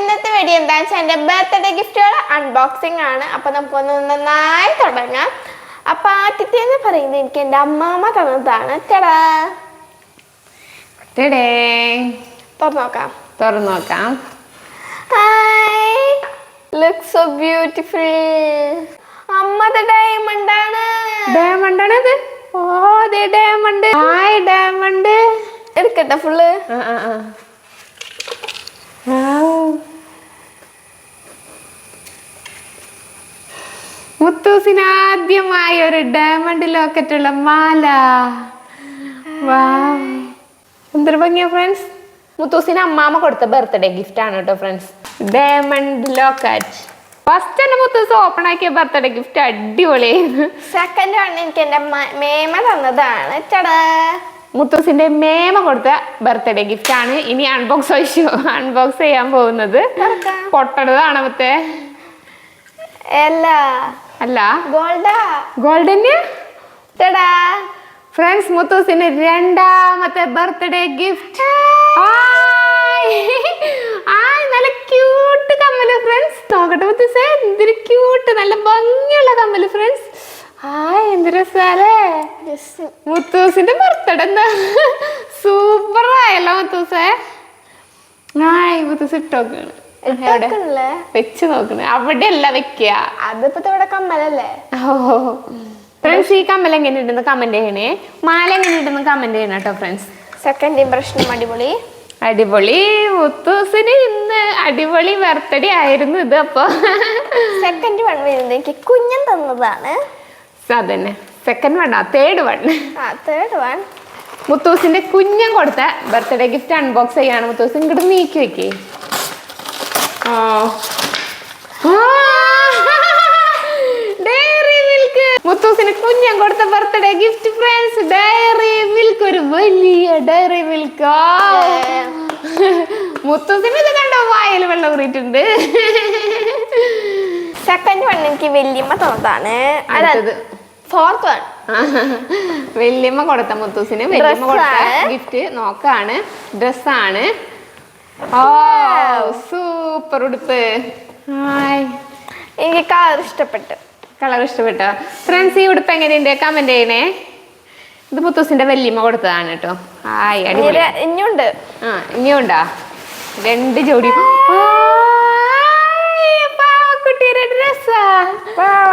ഇന്നത്തെ വീഡിയോ എന്താണെന്ന് വെച്ചാൽ എന്റെ ബർത്ത്ഡേ ഗിഫ്റ്റുകൾ അൺബോക്സിംഗ് ആണ്. അപ്പോൾ നമുക്കൊന്ന് നന്നായി തുടങ്ങാം. അപ്പോൾ ആദ്യത്തെ എന്ന് പറയുന്നത് എനിക്ക് എന്റെ അമ്മാമ്മ തന്നതാണ്. ചേടാ ടെടേ. തുറന്നു നോക്കാം. തുറന്നു നോക്കാം. ഹായ് ലുക്ക് സോ ബ്യൂട്ടിഫുൾ അമ്മത് ഡയമണ്ട് ആണ്. ഡയമണ്ട് ഓ ദേ ഡയമണ്ട് ഹായ് ഡയമണ്ട് എടുക്കട്ടെ ഫുള്ള് ആ ആ ആ. മുത്തൂസിന് ആദ്യമായി ഒരു ഡയമണ്ട് ലോക്കറ്റ് ഉള്ള മാല. എന്തൊരു ഭംഗിയാ ഫ്രണ്ട്സ് മുത്തൂസിന് അമ്മാമ കൊടുത്ത ബർത്ത്ഡേ ഗിഫ്റ്റ് ആണ് കേട്ടോ ഫ്രണ്ട്സ് ഡയമണ്ട് ലോക്കറ്റ് ഫസ്റ്റ് എന്റെ മുത്തൂസ് ഓപ്പൺ ആക്കിയ ബർത്ത്ഡേ ഗിഫ്റ്റ് അടിപൊളിയായിരുന്നു. സെക്കൻഡ് ആണ് എനിക്ക് എന്റെ മേമ തന്നതാണ്. ചടാ മുത്തൂസിന്റെ മേമ കൊടുത്ത ബർത്ത്ഡേ ഗിഫ്റ്റ് ആണ് ഇനി അൺബോക്സ് വഹിച്ചു അൺബോക്സ് ചെയ്യാൻ പോകുന്നത്. പൊട്ടണതാണ് മറ്റേ അല്ല. അല്ല. ഗോൾഡാ. ഗോൾഡൻ ചേടാ ഫ്രണ്ട്സ് മുത്തൂസിന് രണ്ടാമത്തെ ബർത്ത്ഡേ ഗിഫ്റ്റ് നല്ല ക്യൂട്ട് കമ്മൽ ഫ്രണ്ട്സ്. നോക്കട്ടെ മുത്തൂസേ. എന്തൊരു ക്യൂട്ട് നല്ല ഭംഗിയുള്ള കമ്മൽ ഫ്രണ്ട്സ്. ഹായ് എന്ത് രസാലേ. മുത്തൂസിന്റെ ബർത്ത്ഡേ എന്താ? സൂപ്പർ ആയല്ലോ മുത്തൂസേ. ആയി മുത്തൂസ് ഇട്ടോക്കാണ്? വെച്ച് നോക്കണേ അവിടെ അല്ല വെക്കുക അതിപ്പോ ഇവിടെ കമ്മലല്ലേ? ഓ ഫ്രണ്ട്സ് ഈ കമ്മൽ എങ്ങനെ കമന്റ് ചെയ്യണേ. മാല എങ്ങനെ കമന്റ് ചെയ്യണം കേട്ടോ ഫ്രണ്ട്സ്. സെക്കൻഡ് ഇംപ്രഷനും അടിപൊളി. അടിപൊളി. മുത്തൂസിന് ഇന്ന് അടിപൊളി ബർത്ത്ഡേ ആയിരുന്നു ഇത് അപ്പൊ. സെക്കൻഡ് വൺ വരുന്നത് എനിക്ക് കുഞ്ഞൻ തന്നതാണ്. അതന്നെ. സെക്കൻഡ് വൺ ആ തേർഡ് വൺ തേർഡ് വൺ മുത്തൂസിന്റെ കുഞ്ഞൻ കൊടുത്ത ബർത്ത്ഡേ ഗിഫ്റ്റ് അൺബോക്സ് ചെയ്യാണ്. മുത്തൂസ് ഇങ്ങോട്ട് നീക്കി വെക്കേ. ഡയറി മിൽക്ക് മുത്തൂസിന് കുഞ്ഞൻ കൊടുത്ത birthday gift friends dairy milk ഒരു വലിയ ഡയറി മിൽക്ക് മുത്തൂസിന് ഇത് കണ്ടോ വായൽ വെള്ളം ഊറിയിട്ടുണ്ട്. സെക്കൻഡ് വൺ എനിക്ക് വല്യമ്മ തന്നതാണ്. അതായത് ഫോർത്ത് വൺ വല്യമ്മ കൊടുത്ത മുത്തൂസിന് വല്യമ്മ കൊടുത്ത ഗിഫ്റ്റ് നോക്കാണ്. ഡ്രസ്സാണ് സൂപ്പർ ഉടുപ്പ്. എനിക്ക് കളർ ഇഷ്ടപ്പെട്ടു. കളർ ഇഷ്ടപ്പെട്ടോ. ഫ്രണ്ട്സ് ഈ ഉടുപ്പ് എങ്ങനെയുണ്ട്? കമന്റ് ചെയ്യണേ. ഇത് മുത്തൂസിന്റെ വല്യമ്മ കൊടുത്തതാണ് കേട്ടോ. ആയി അടിപൊളി. ഇനിയുണ്ട് ആ ഇനിയുണ്ടാ രണ്ട് ജോഡി. ഡ്രസ്സാ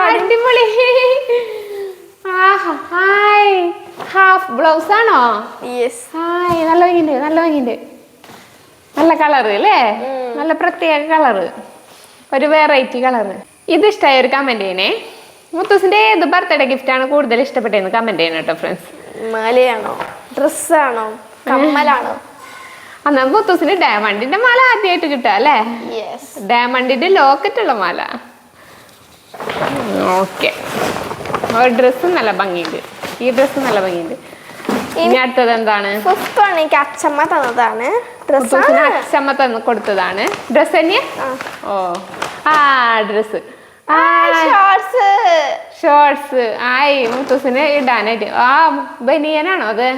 അടിപൊളി. ഹായ് ഹാഫ് ബ്ലൗസ് ആണോ? യെസ് ഹായ് നല്ല ഭംഗിണ്ട് നല്ല ഭംഗിണ്ട് നല്ല കളറ് അല്ലേ? നല്ല പ്രത്യേക കളറ് ഒരു വെറൈറ്റി കളറ് ഇത് ഇഷ്ടമായ ഒരു കമന്റ് ചെയ്യണേ. മുത്തൂസിന്റെ ഏത് ബർത്ത്ഡേ ഗിഫ്റ്റ് ആണ് കൂടുതൽ ഇഷ്ടപ്പെട്ടതെന്ന് കമന്റ് ചെയ്യണം കേട്ടോ ഫ്രണ്ട്സ് മാലയാണോ? ഡ്രസ്സാണോ കമ്മലാണോ? അന്നാ മുത്തൂസിന് ഡയമണ്ടിന്റെ മാല ആദ്യമായിട്ട് കിട്ടുക അല്ലേ? ഡയമണ്ടിന്റെ ലോക്കറ്റ് ഉള്ള മാല. ഓക്കെ ഡ്രസ്സ് നല്ല ഭംഗിയുണ്ട്. ഈ ഡ്രസ്സ് നല്ല ഭംഗിയുണ്ട്. ഇനി അടുത്തത് എന്താണ്? വൺ എനിക്ക് അച്ഛമ്മ തന്നതാണ്. ഡ്രസ് അച്ഛമ്മ തന്ന് കൊടുത്തതാണ്. ഡ്രസ്സ് തന്നെ ആ. ഓ. ആ ഡ്രസ്സ് ഷോർട്സ് ഷോർട്സ് ആയി മുത്തൂസിന് ഇടാനായിട്ട്. ആ ബനിയനാണോ അത്?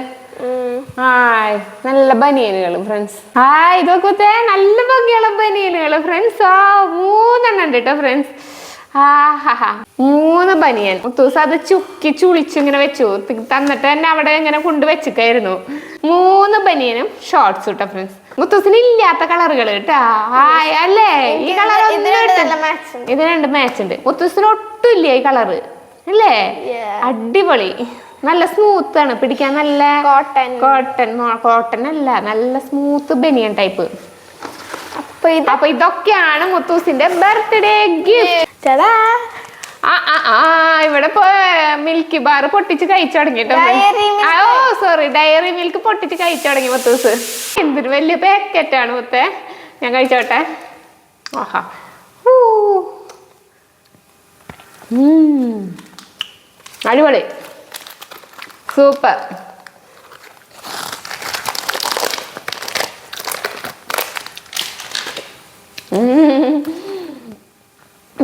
ആയ് നല്ല ബനിയനുകൾ ഫ്രണ്ട്സ് ആ ഇതൊക്കെ നല്ല ഭംഗിയുള്ള ബനിയനുകൾ ഫ്രണ്ട്സ് ആ മൂന്നെണ്ണം ഉണ്ട് കേട്ടോ ഫ്രണ്ട്സ് ആഹാ മൂന്ന് ബനിയൻ. മുത്തൂസ് അത് ചുക്കി ചുളിച്ച് ഇങ്ങനെ വെച്ചു. തന്നിട്ട് തന്നെ അവിടെ ഇങ്ങനെ കൊണ്ട് വെച്ചിക്കായിരുന്നു. മൂന്ന് ബനിയനും ഷോർട്സ് കേട്ടോ ഫ്രണ്ട്സ് മുത്തൂസിന് ഇല്ലാത്ത കളറുകൾ കേട്ടാ അല്ലേ? ഈ കളർ ഇത് രണ്ട് മാച്ച് ഉണ്ട്. മുത്തൂസിന് ഒട്ടും ഇല്ല ഈ കളറ് അല്ലേ? അടിപൊളി. നല്ല സ്മൂത്ത് ആണ്. പിടിക്കാൻ നല്ല കോട്ടൺ കോട്ടൺ കോട്ടൺ അല്ല. നല്ല സ്മൂത്ത് ബനിയൻ ടൈപ്പ് അപ്പൊ ഇത് അപ്പൊ ഇതൊക്കെയാണ് മുത്തൂസിന്റെ ബർത്ത്ഡേ ഗിഫ്റ്റ് ഇവിടെ ഇപ്പൊ മിൽക്കി ബാർ പൊട്ടിച്ച് കഴിച്ചു തുടങ്ങി ഓ സോറി ഡയറി മിൽക്ക് പൊട്ടിച്ച് കഴിച്ചു തുടങ്ങി മുത്തൂസ്. എന്തൊരു വലിയ പാക്കറ്റ് ആണ് മുത്തേ. ഞാൻ കഴിച്ചോട്ടെ. ആഹാ. അടിപൊളി. സൂപ്പർ.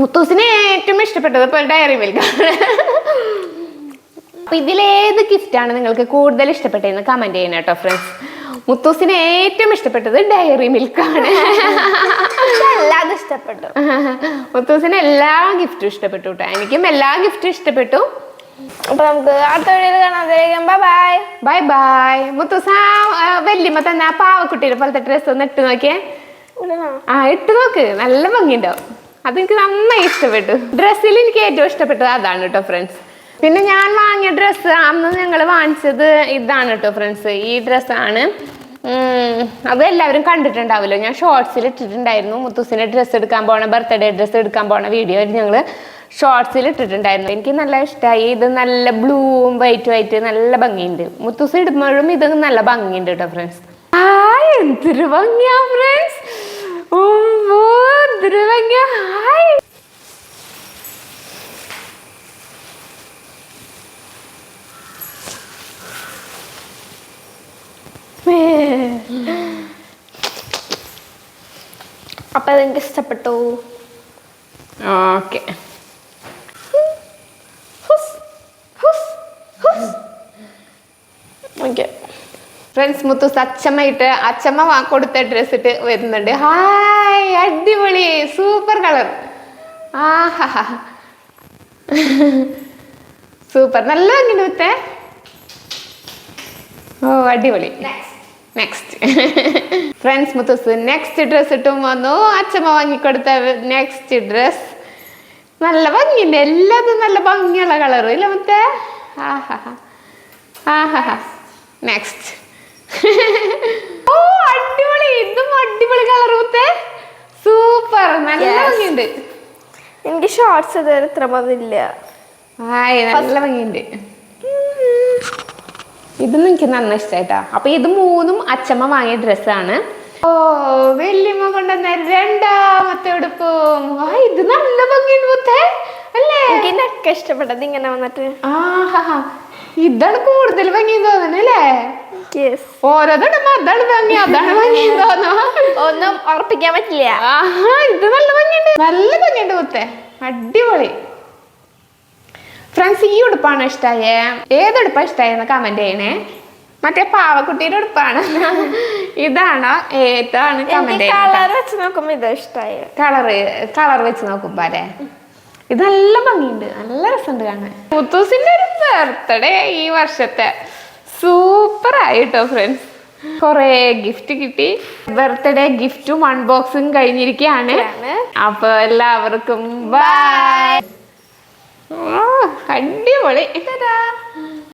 മുത്തൂസിന് ഏറ്റവും ഇഷ്ടപ്പെട്ടത് ഇപ്പോൾ ഡയറി മിൽക്ക് അപ്പൊ ഇതിലേത് ഗിഫ്റ്റ് ആണ് നിങ്ങൾക്ക് കൂടുതൽ ഇഷ്ടപ്പെട്ടതെന്ന് കമന്റ് ചെയ്യണം കേട്ടോ ഫ്രണ്ട്സ് മുത്തൂസിന് ഏറ്റവും ഇഷ്ടപ്പെട്ടത് ഡയറി മിൽക്കാണ് ആണ്. അല്ലാതെ ഇഷ്ടപ്പെട്ടു. മുത്തൂസിന് എല്ലാ ഗിഫ്റ്റും ഇഷ്ടപ്പെട്ടു കേട്ടോ. എനിക്കും എല്ലാ ഗിഫ്റ്റും ഇഷ്ടപ്പെട്ടു. അപ്പൊ നമുക്ക് അടുത്ത വീഡിയോയിൽ കാണാം. ബൈ ബൈ ബൈ മുത്തൂസ വല്യമ്മ തന്നെ ആ പാവക്കുട്ടിയുടെ പോലത്തെ ഡ്രസ്സ് ഒന്ന് ഇട്ട് നോക്കിയേ. ആ ഇട്ട് നോക്ക്. നല്ല ഭംഗിയുണ്ടാവും. അതെനിക്ക് നന്നായി ഇഷ്ടപ്പെട്ടു. ഡ്രസ്സിൽ എനിക്ക് ഏറ്റവും ഇഷ്ടപ്പെട്ടത് അതാണ് കേട്ടോ ഫ്രണ്ട്സ് പിന്നെ ഞാൻ വാങ്ങിയ ഡ്രസ്സ് അന്ന് ഞങ്ങൾ വാങ്ങിച്ചത് ഇതാണ് കേട്ടോ ഫ്രണ്ട്സ് ഈ ഡ്രസ്സാണ് അത് എല്ലാവരും കണ്ടിട്ടുണ്ടാവില്ല ഞാൻ ഷോർട്സിൽ ഇട്ടിട്ടുണ്ടായിരുന്നു. മുത്തൂസിന്റെ ഡ്രസ്സ് എടുക്കാൻ പോണ ബർത്ത്ഡേ ഡ്രസ്സ് എടുക്കാൻ പോണ വീഡിയോ ഞങ്ങൾ ഷോർട്സിൽ ഇട്ടിട്ടുണ്ടായിരുന്നു എനിക്ക് നല്ല ഇഷ്ടമായി ഇത് നല്ല ബ്ലൂവും വൈറ്റും ആയിട്ട് നല്ല ഭംഗിയുണ്ട്. മുത്തൂസ് ഇടുമ്പോഴും ഇത് നല്ല ഭംഗിയുണ്ട് കേട്ടോ ഫ്രണ്ട്സ് ആ എന്തൊരു ഭംഗിയാ ഫ്രണ്ട്സ് ഭംഗിയാ ഹായ്. അപ്പൊ അതെനിക്ക് ഇഷ്ടപ്പെട്ടു. ഓക്കെ. ഫ്രണ്ട്സ് മുത്തൂസ് അച്ചമ്മയിട്ട് അച്ചമ്മ വാ കൊടുത്ത ഡ്രസ്സ് ഇട്ട് വരുന്നുണ്ട്. ഹായ്. അടിപൊളി സൂപ്പർ കളർ ആഹാ സൂപ്പർ നല്ല ഭംഗിയുണ്ട് വിത്തേ ഓ അടിപൊളി. Next friends Muthoos next dress ഇട്ടും വന്നു. അച്ഛമ്മ വാങ്ങിക്കൊടുത്ത നെക്സ്റ്റ് ഡ്രസ് നല്ല ഭംഗിയുണ്ട്. എല്ലാതും നല്ല ഭംഗിയുള്ള കളർ ഇല്ല മുത്തേ? ആഹാ ആഹാ നെക്സ്റ്റ് ഓ അടിപൊളി ഇതും അടിപൊളി കളർ മുത്തേ സൂപ്പർ നല്ല. ഭംഗിയുണ്ട്. എനിക്ക് ഷോർട്സ് ഇതുവരെ ഇത്ര മതില്ല. നല്ല ഭംഗിയുണ്ട്. ഇതൊന്നും എനിക്ക് നന്ന ഇഷ്ടായിട്ടാ. അപ്പൊ ഇത് മൂന്നും അച്ഛമ്മ വാങ്ങിയ ഡ്രസ്സാണ് ഓ വല്യമ്മ കൊണ്ടുവന്ന രണ്ടാമത്തെ ഉടുപ്പും. ആ ഇത് നല്ല ഭംഗിയുണ്ട് മുത്തേ. അല്ലേ? എനിക്ക് ഇതൊക്കെ ഇഷ്ടപ്പെട്ടത് ഇങ്ങനെ വന്നിട്ട്? ആഹാ ഇതാണ് കൂടുതൽ ഭംഗി ഓരോന്നിടുമ്പോ അതാണ് ഭംഗി അതാണ് ഭംഗി ഒന്നും ഉറപ്പിക്കാൻ പറ്റില്ല. ഇത് നല്ല ഭംഗിയുണ്ട്. നല്ല ഭംഗിയുണ്ട് മുത്തേ. അടിപൊളി. ഫ്രണ്ട്സ് ഈ ഉടുപ്പാണ് ഇഷ്ടായേ? ഏതുടുപ്പാ ഇഷ്ടായെന്ന് കമന്റ് ചെയ്യണേ. മറ്റേ പാവക്കുട്ടിയുടെ ഉടുപ്പാണ്. ഇതാണോ? ഏതാണ് കമന്റ് കളർ വെച്ച് നോക്കുമ്പോ ഇത് ഇഷ്ടമായി കളറ് കളർ വെച്ച് നോക്കുമ്പോ അല്ലേ? ഇത് നല്ല ഭംഗിയുണ്ട്. നല്ല രസമുണ്ട് കാണാൻ. മുത്തൂസിന്റെ ഒരു ബർത്ത്ഡേ ഈ വർഷത്തെ. സൂപ്പർ ആയിട്ടോ ഫ്രണ്ട്സ് കൊറേ ഗിഫ്റ്റ് കിട്ടി. ബർത്ത്ഡേ ഗിഫ്റ്റും അൺബോക്സിങ് കഴിഞ്ഞിരിക്കുകയാണ്. അപ്പൊ എല്ലാവർക്കും ബൈ അടിപൊളി!